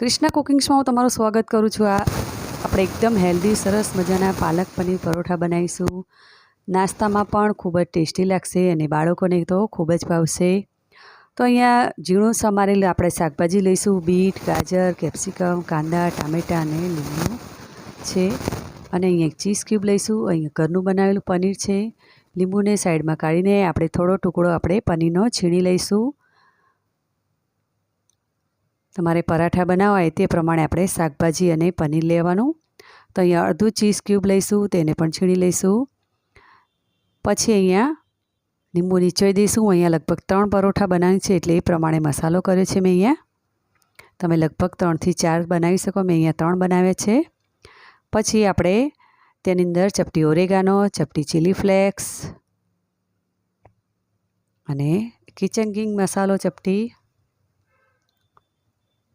ક્રિષ્ના કુકિંગ્સમાં હું તમારું સ્વાગત કરું છું. આ આપણે એકદમ હેલ્ધી, સરસ મજાના પાલક પનીર પરોઠા બનાવીશું. નાસ્તામાં પણ ખૂબ જ ટેસ્ટી લાગશે અને બાળકોને તો ખૂબ જ ભાવશે. તો અહીંયા ઝીણું સમારેલ આપણે શાકભાજી લઈશું. બીટ, ગાજર, કેપ્સિકમ, કાંદા, ટામેટાં અને લીંબુ છે. અને અહીંયા એક ચીઝ ક્યુબ લઈશું. અહીંયા ઘરનું બનાવેલું પનીર છે. લીંબુને સાઈડમાં કાઢીને આપણે થોડો ટુકડો આપણે પનીરનો છીણી લઈશું. તમારે પરાઠા બનાવવા હોય તે પ્રમાણે આપણે શાકભાજી અને પનીર લેવાનું. તો અહીંયા અડધું ચીઝ ક્યુબ લઈશું તેને પણ છીણી લઈશું. પછી અહીંયા લીંબુ નીચોઈ દઈશું. અહીંયા લગભગ ત્રણ પરોઠા બનાવી છે એટલે એ પ્રમાણે મસાલો કર્યો છે મેં અહીંયા. તમે લગભગ ત્રણથી ચાર બનાવી શકો. મેં અહીંયા ત્રણ બનાવ્યા છે. પછી આપણે તેની અંદર ચપટી ઓરેગાનો, ચપટી ચીલી ફ્લેક્સ અને કિચન કિંગ મસાલો ચપટી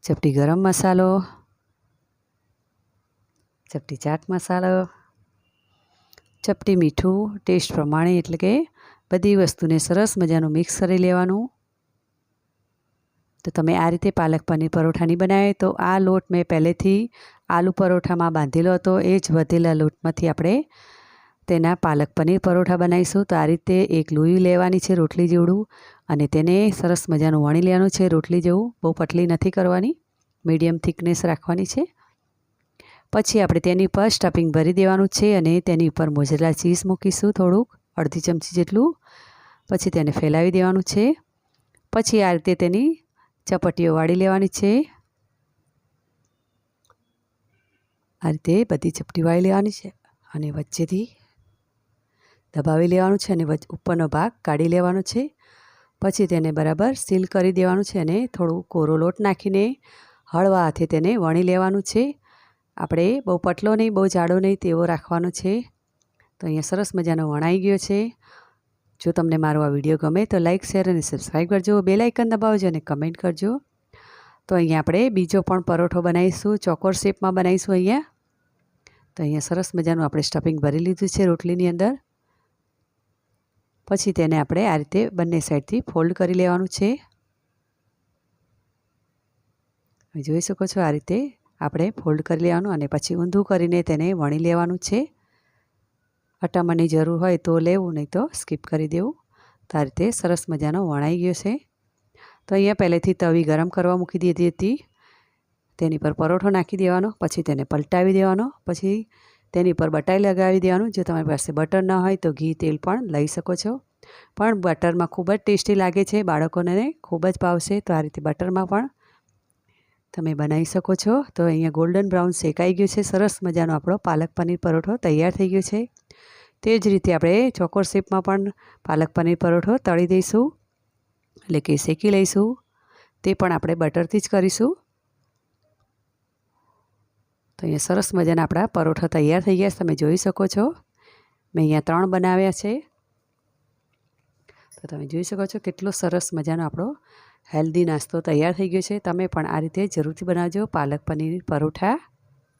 ચપટી ગરમ મસાલો, ચપટી ચાટ મસાલો, ચપટી મીઠું, ટેસ્ટ પ્રમાણે એટલે કે બધી વસ્તુને સરસ મજાનું મિક્સ કરી લેવાનું. તો તમે આ રીતે પાલક પનીર પરોઠા નહીં બનાવે તો આ લોટ મેં પહેલેથી આલુ પરોઠામાં બાંધેલો હતો, એ જ વધેલા લોટમાંથી આપણે તેના પાલક પનીર પરોઠા બનાવીશું. તો આ રીતે એક લોહી લેવાની છે રોટલી જેવડું અને તેને સરસ મજાનું વણી લેવાનું છે રોટલી જેવું, બહુ પતલી નથી કરવાની. મીડિયમ થિકનેસ રાખવાની છે. પછી આપણે તેની પર સ્ટફિંગ ભરી દેવાનું છે અને તેની ઉપર મોજરેલા ચીઝ મૂકીશું થોડુંક, અડધી ચમચી જેટલું. પછી તેને ફેલાવી દેવાનું છે. પછી આ રીતે તેની ચપટીઓ વાળી લેવાની છે. આ રીતે બધી ચપટી વાળી લેવાની છે અને વચ્ચેથી દબાવી લેવાનું છે અને ઉપરનો ભાગ કાઢી લેવાનો છે. પછી તેને બરાબર સીલ કરી દેવાનું છે અને થોડું કોરો લોટ નાખીને હળવા હાથે તેને વણી લેવાનું છે. આપણે બહુ પતલો નહીં, બહુ જાડો નહીં તેવો રાખવાનો છે. તો અહીંયા સરસ મજાનો વણાઈ ગયો છે. જો તમને મારો આ વીડિયો ગમે તો લાઇક શેર અને સબસ્ક્રાઈબ કરજો. બે લાઇકન દબાવજો અને કમેન્ટ કરજો. તો અહીંયા આપણે બીજો પણ પરોઠો બનાવીશું, ચોકોર શેપમાં બનાવીશું અહીંયા. તો અહીંયા સરસ મજાનું આપણે સ્ટફિંગ ભરી લીધું છે રોટલીની અંદર. પછી તેને આપણે આ રીતે બંને સાઈડથી ફોલ્ડ કરી લેવાનું છે. જોઈ શકો છો આ રીતે આપણે ફોલ્ડ કરી લેવાનું અને પછી ઊંધું કરીને તેને વણી લેવાનું છે. અટામણની જરૂર હોય તો લેવું, નહીં તો સ્કીપ કરી દેવું. તો આ રીતે સરસ મજાનો વણાઈ ગયો છે. તો અહીંયા પહેલેથી તવી ગરમ કરવા મૂકી દીધી હતી. તેની પર પરોઠો નાખી દેવાનો, પછી તેને પલટાવી દેવાનો, પછી તેની પર બટાઈ લગાવી દેવાનું. જો તમારી પાસે બટર ન હોય તો ઘી, તેલ પણ લઈ શકો છો. પણ બટરમાં ખૂબ જ ટેસ્ટી લાગે છે, બાળકોને ખૂબ જ ભાવશે. તો આ રીતે બટરમાં પણ તમે બનાવી શકો છો. તો અહીંયા ગોલ્ડન બ્રાઉન શેકાઈ ગયું છે. સરસ મજાનો આપણો પાલક પનીર પરોઠો તૈયાર થઈ ગયો છે. તે જ રીતે આપણે ચોકોર શેપમાં પણ પાલક પનીર પરોઠો તળી દઈશું એટલે કે શેકી લઈશું. તે પણ આપણે બટરથી જ કરીશું. તો અહીંયા સરસ મજાના આપણા પરોઠા તૈયાર થઈ ગયા તમે જોઈ શકો છો. મેં અહીંયા ત્રણ બનાવ્યા છે. તો તમે જોઈ શકો છો કેટલો સરસ મજાનો આપણો હેલ્ધી નાસ્તો તૈયાર થઈ ગયો છે. તમે પણ આ રીતે જરૂરથી બનાવજો. પાલક પનીર પરોઠા